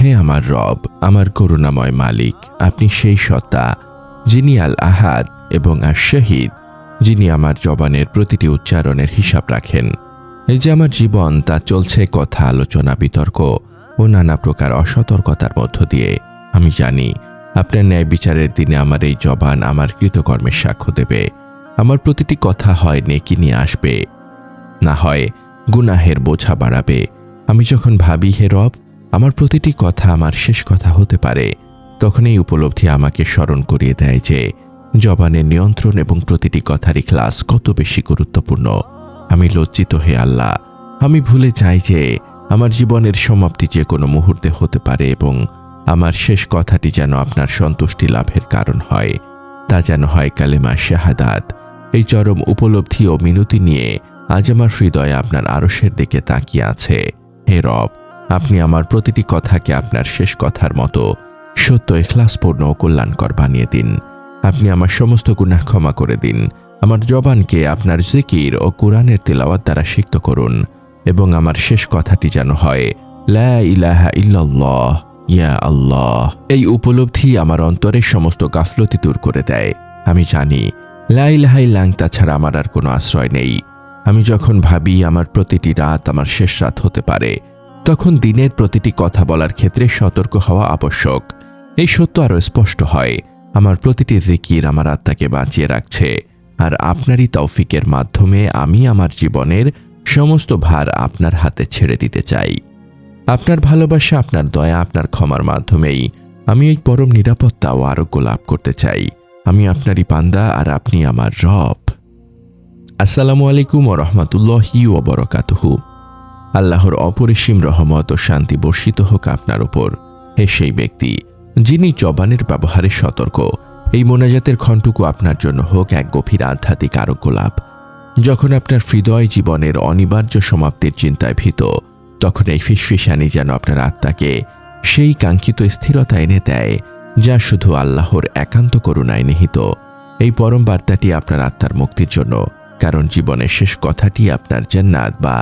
হে আমার রব, আমার করুণাময় মালিক, আপনি সেই সত্তা, যিনি আল আহাদ এবং আর শহীদ যিনি আমার জবানের প্রতিটি উচ্চারণের হিসাব রাখেন। এই যে আমার জীবন, তা চলছে কথা, আলোচনা, বিতর্ক ও নানা প্রকার অসতর্কতার মধ্য দিয়ে। আমি জানি, আপনার ন্যায় বিচারের দিনে আমার এই জবান আমার কৃতকর্মের সাক্ষ্য দেবে। আমার প্রতিটি কথা হয় নেকি নিয়ে আসবে। না হয় গুনাহের বোঝা বাড়াবে। আমি যখন ভাবি, হে রব আমার প্রতিটি কথা আমার শেষ কথা হতে পারে। তখন এই উপলব্ধি আমাকে স্মরণ করিয়ে দেয় যে, জবানের নিয়ন্ত্রণ এবং প্রতিটি কথারই ক্লাস কত বেশি গুরুত্বপূর্ণ। আমি লজ্জিত হে আল্লাহ। আমি ভুলে যাই যে, আমার জীবনের সমাপ্তি যে কোনো মুহূর্তে হতে পারে এবং আমার শেষ কথাটি যেন আপনার সন্তুষ্টি লাভের কারণ হয়। তা যেন হয় কালেমা শাহাদাত। এই চরম উপলব্ধি ও মিনতি নিয়ে আজ আমার হৃদয় আপনার আরসের দিকে তাকিয়ে আছে। হে রব! আপনি আমার প্রতিটি কথাকে আপনার শেষ কথার মতো সত্য এখলাসপূর্ণ ও কল্যাণকর বানিয়ে দিন। আপনি আমার সমস্ত গুনাহ ক্ষমা করে দিন। আমার জবানকে আপনার জিকির ও কোরআনের তেলাওয়াত দ্বারা সিক্ত করুন এবং আমার শেষ কথাটি যেন হয়, লা ইলাহা ইল্লাল্লাহ, ইয়া আল্লাহ। এই উপলব্ধি আমার অন্তরের সমস্ত গাফলতি দূর করে দেয়। আমি জানি, লা ইলাহা ইল্লাং তাছাড়া আমার আর কোনো আশ্রয় নেই। আমি যখন ভাবি আমার প্রতিটি রাত আমার শেষ রাত হতে পারে তখন দিনের প্রতিটি কথা বলার ক্ষেত্রে সতর্ক হওয়া আবশ্যক। এই সত্য আরও স্পষ্ট হয়। আমার প্রতিটি জিকির আমার আত্মাকে বাঁচিয়ে রাখছে। আর আপনারই তৌফিকের মাধ্যমে আমি আমার জীবনের সমস্ত ভার আপনার হাতে ছেড়ে দিতে চাই। আপনার ভালোবাসা, আপনার দয়া, আপনার ক্ষমার মাধ্যমেই আমি এই পরম নিরাপত্তা ও আরোগ্য লাভ করতে চাই। আমি আপনারই পান্দা আর আপনি আমার রব। আসসালামু আলাইকুম ও রহমতুল্লাহি ও বরকাতুহু। আল্লাহর অপরিসীম রহমত ও শান্তি বর্ষিত হোক আপনার উপর। হে সেই ব্যক্তি, যিনি জবানের ব্যবহারে সতর্ক, এই মোনাজাতের খণ্ডটুকু আপনার জন্য হোক এক গভীর আধ্যাত্মিক আরোগ্য লাভ। যখন আপনার হৃদয় জীবনের অনিবার্য সমাপ্তির চিন্তায় ভীত, তখন এই ফিসফিসানি যেন আপনার আত্মাকে সেই কাঙ্ক্ষিত স্থিরতা এনে দেয়, যা শুধু আল্লাহর একান্ত করুণায় নিহিত। এই পরম বার্তাটি আপনার আত্মার মুক্তির জন্য, কারণ জীবনের শেষ কথাটি আপনার জান্নাত বা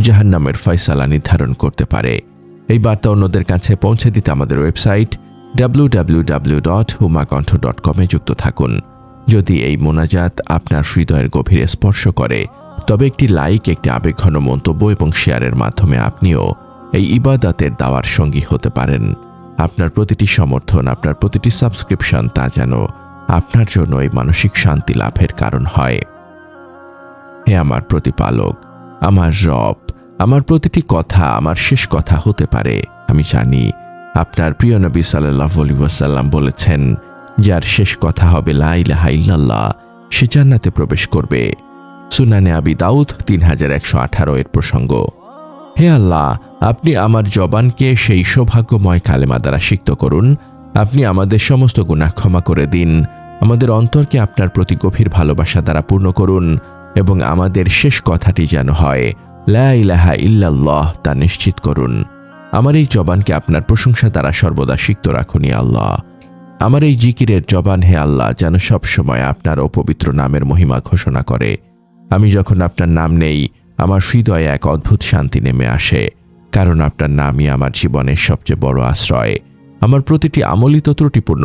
জাহান্নামের ফয়সালা নির্ধারণ করতে পারে। এই বার্তা অন্যদের কাছে পৌঁছে দিতে আমাদের ওয়েবসাইট www.humakantha.com এ যুক্ত থাকুন। যদি এই মোনাজাত আপনার হৃদয়ের গভীরে স্পর্শ করে, তবে একটি লাইক, একটি আবেগঘন মন্তব্য এবং শেয়ারের মাধ্যমে আপনিও এই ইবাদাতের দাওয়ার সঙ্গী হতে পারেন। আপনার প্রতিটি সমর্থন, আপনার প্রতিটি সাবস্ক্রিপশন তা যেন আপনার জন্য এই মানসিক শান্তি লাভের কারণ হয়। হে আমার প্রতিপালক, আমার রব আমার প্রতিটি কথা আমার শেষ কথা হতে পারে। আমি জানি আপনার প্রিয় নবী সাল্লাহ ওয়াসাল্লাম বলেছেন, যার শেষ কথা হবে লাইলাহা ইল্লাল্লাহ, সে জান্নাতে প্রবেশ করবে। সুনানে আবি দাউদ তিন হাজার একশো আঠারো এর প্রসঙ্গ। হে আল্লাহ, আপনি আমার জবানকে সেই সৌভাগ্যময় কালেমা দ্বারা সিক্ত করুন। আপনি আমাদের সমস্ত গুণা ক্ষমা করে দিন। আমাদের অন্তরকে আপনার প্রতি গভীর ভালোবাসা দ্বারা পূর্ণ করুন এবং আমাদের শেষ কথাটি যেন হয় লা ইলাহা ইল্লাল্লাহ তা নিশ্চিত করুন। আমার এই জবানকে আপনার প্রশংসা দ্বারা সর্বদা সিক্ত রাখুনি আল্লাহ। আমার এই জিকিরের জবান হে আল্লাহ, যেন সব সময় আপনার অপবিত্র নামের মহিমা ঘোষণা করে। আমি যখন আপনার নাম নেই, আমার হৃদয়ে এক অদ্ভুত শান্তি নেমে আসে, কারণ আপনার নামই আমার জীবনের সবচেয়ে বড় আশ্রয়। আমার প্রতিটি আমলই তো ত্রুটিপূর্ণ,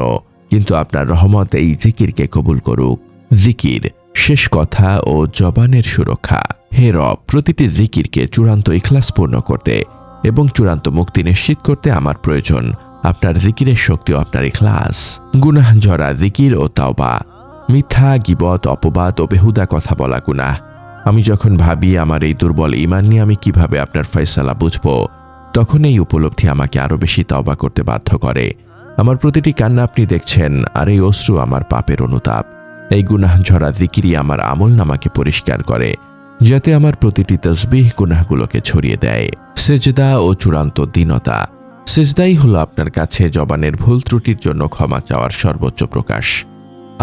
কিন্তু আপনার রহমত এই জিকিরকে কবুল করুক। জিকির, শেষ কথা ও জবানের সুরক্ষা। হে রব, প্রতিটি জিকিরকে চূড়ান্ত ইখলাসপূর্ণ করতে এবং চূড়ান্ত মুক্তি নিশ্চিত করতে আমার প্রয়োজন। আপনার জিকিরের শক্তি আপনার ইখলাস। গুনাহ ঝরা জিকির ও তাওবা। মিথ্যা, গিবত, অপবাদ ও বেহুদা কথা বলা গুনাহ। আমি যখন ভাবি আমার এই দুর্বল ইমান নিয়ে আমি কীভাবে আপনার ফয়সালা বুঝব, তখন এই উপলব্ধি আমাকে আরও বেশি তওবা করতে বাধ্য করে। আমার প্রতিটি কান্না আপনি দেখছেন, আর এই অশ্রু আমার পাপের অনুতাপ। এই গুনাহ ঝরা জিকিরই আমার আমল নামাকে পরিষ্কার করে। যাতে আমার প্রতিটি তসবিহ গুনাহগুলোকে ছড়িয়ে দেয়। সেজদা ও চূড়ান্ত দীনতা। সেজদাই হলো আপনার কাছে জবানের ভুল ত্রুটির জন্য ক্ষমা চাওয়ার সর্বোচ্চ প্রকাশ।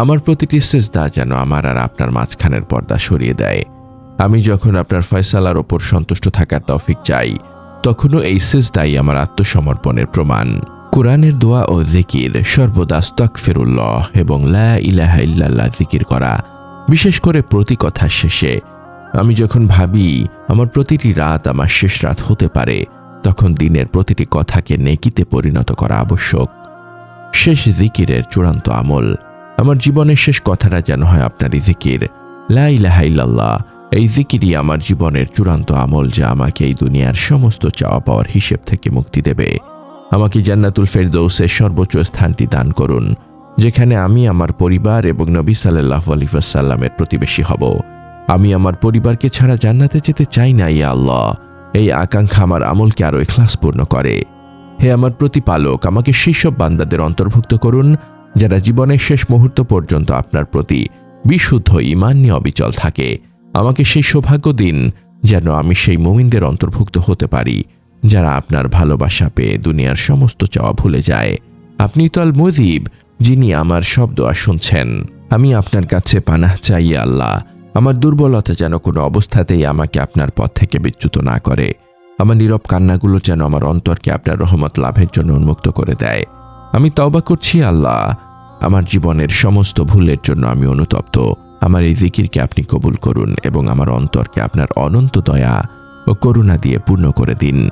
আমার প্রতিটি সেজদা যেন আমার আর আপনার মাঝখানের পর্দা সরিয়ে দেয়। আমি যখন আপনার ফয়সালার ওপর সন্তুষ্ট থাকার তৌফিক চাই, তখনও এই সেজদাই আমার আত্মসমর্পণের প্রমাণ। কোরআনের দোয়া ও জিকির সর্বদা স্তক ফেরুল্লাহ এবং লা ইলাহা ইল্লাল্লাহ জিকির করা, বিশেষ করে প্রতি কথার শেষে আমি যখন ভাবি আমার প্রতিটি রাত আমার শেষ রাত হতে পারে, তখন দিনের প্রতিটি কথাকে নেকিতে পরিণত করা আবশ্যক। শেষ জিকিরের চূড়ান্ত আমল, আমার জীবনের শেষ কথাটা যেন হয় আপনারই জিকির লাই লাহাইল্লাহ এই জিকিরই আমার জীবনের চূড়ান্ত আমল যা আমাকে এই দুনিয়ার সমস্ত চাওয়া পাওয়ার হিসেব থেকে মুক্তি দেবে। আমাকে জান্নাতুল ফেরদৌসের সর্বোচ্চ স্থানটি দান করুন, যেখানে আমি আমার পরিবার এবং নবী সাল্লাহ আলিফাসাল্লামের প্রতিবেশী হব। আমি আমার পরিবারকে ছাড়া জান্নাতে যেতে চাই না, ইয়া আল্লাহ। এই আকাঙ্ক্ষা আমার আমলকে আরও এখলাসপূর্ণ করে। হে আমার প্রতিপালক, আমাকে সেসব বান্দাদের অন্তর্ভুক্ত করুন, যারা জীবনের শেষ মুহূর্ত পর্যন্ত আপনার প্রতি বিশুদ্ধ ইমান নিয়ে অবিচল থাকে। আমাকে সেই সৌভাগ্য দিন যেন আমি সেই মুমিনদের অন্তর্ভুক্ত হতে পারি, যারা আপনার ভালোবাসা পেয়ে দুনিয়ার সমস্ত চাওয়া ভুলে যায়। আপনি তো আল মুজিব যিনি আমার সব দোয়া শুনছেন। আমি আপনার কাছে পানাহ চাই আল্লাহ। আমার দুর্বলতা যেন কোনো অবস্থাতেই আমাকে আপনার পথ থেকে বিচ্যুত না করে। আমার নীরব কান্নাগুলো যেন আমার অন্তরকে আপনার রহমত লাভের জন্য উন্মুক্ত করে দেয়। আমি তওবা করছি, আল্লাহ। আমার জীবনের সমস্ত ভুলের জন্য আমি অনুতপ্ত। আমার এই জিকিরকে আপনি কবুল করুন এবং আমার অন্তরকে আপনার অনন্ত দয়া ও করুণা দিয়ে পূর্ণ করে দিন।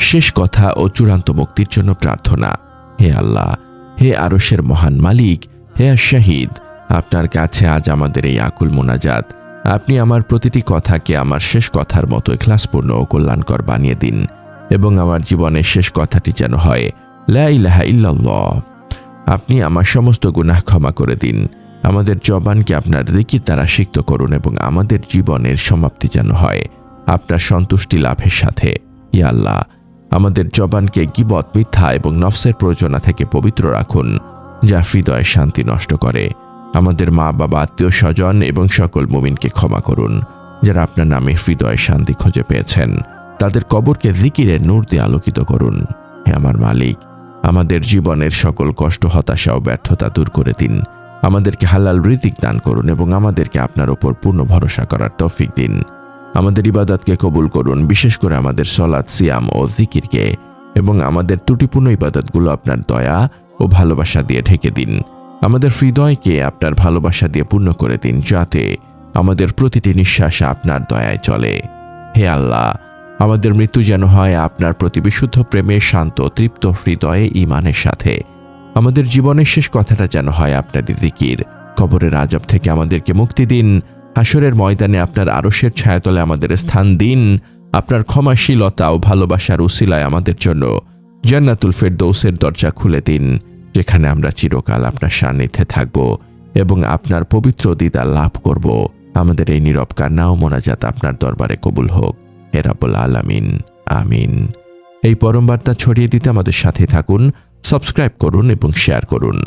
শেষ কথা ও চূড়ান্ত মুক্তির জন্য প্রার্থনা। হে আল্লাহ, হে আরশের মহান মালিক, হে আর শাহিদ আপনার কাছে আজ আমাদের এই আকুল মোনাজাত। আপনি আমার প্রতিটি কথাকে আমার শেষ কথার মতো ক্লাসপূর্ণ ও কল্যাণকর বানিয়ে দিন এবং আমার জীবনের শেষ কথাটি যেন হয়, লা ইলাহা ইল্লাল্লাহ। আপনি আমার সমস্ত গুনাহ ক্ষমা করে দিন। আমাদের জবানকে আপনার দিকির দ্বারা সিক্ত করুন এবং আমাদের জীবনের সমাপ্তি যেন হয়, আপনার সন্তুষ্টি লাভের সাথে। ইয়া আল্লাহ, আমাদের জবানকে গিবত, মিথ্যা এবং নফসের প্রয়োজনা থেকে পবিত্র রাখুন, যা হৃদয়ে শান্তি নষ্ট করে। আমাদের মা, বাবা, আত্মীয় স্বজন এবং সকল মুমিনকে ক্ষমা করুন, যারা আপনার নামে হৃদয়ে শান্তি খুঁজে পেয়েছেন। তাদের কবরকে জিকিরের নূর দিয়ে আলোকিত করুন। হে আমার মালিক, আমাদের জীবনের সকল কষ্ট, হতাশা ও ব্যর্থতা দূর করে দিন। আমাদেরকে হালাল ঋতিক দান করুন এবং আমাদেরকে আপনার ওপর পূর্ণ ভরসা করার তৌফিক দিন। আমাদের ইবাদতকে কবুল করুন, বিশেষ করে আমাদের সলাদ সিয়াম ও জিকিরকে এবং আমাদের ত্রুটিপূর্ণ ইবাদতগুলো আপনার দয়া ও ভালোবাসা দিয়ে ঢেকে দিন। আমাদের হৃদয়কে আপনার ভালোবাসা দিয়ে পূর্ণ করে দিন, যাতে আমাদের প্রতিটি নিঃশ্বাস আপনার দয়ায় চলে। হে আল্লাহ, আমাদের মৃত্যু যেন হয় আপনার প্রতি বিশুদ্ধ প্রেমে, শান্ত তৃপ্ত হৃদয়ে ইমানের সাথে। আমাদের জীবনের শেষ কথাটা যেন হয় আপনার দিকির। কবরের আজব থেকে আমাদেরকে মুক্তি দিন। হাসরের ময়দানে আপনার আরশের ছায়াতলে আমাদের স্থান দিন। আপনার ক্ষমাশীলতা ও ভালোবাসার উসিলায় আমাদের জন্য জান্নাতুল ফেরদৌসের দরজা খুলে দিন। যেখানে আমরা চিরকাল আপনার সান্নিধ্যে থাকব এবং আপনার পবিত্র দিদা লাভ করব। আমাদের এই নীরব কান্না ও মোনাজাত আপনার দরবারে কবুল হোক। হেরাবুল আলামিন, আমিন। এই পরম বার্তা ছড়িয়ে দিতে আমাদের সাথে থাকুন, সাবস্ক্রাইব করুন এবং শেয়ার করুন।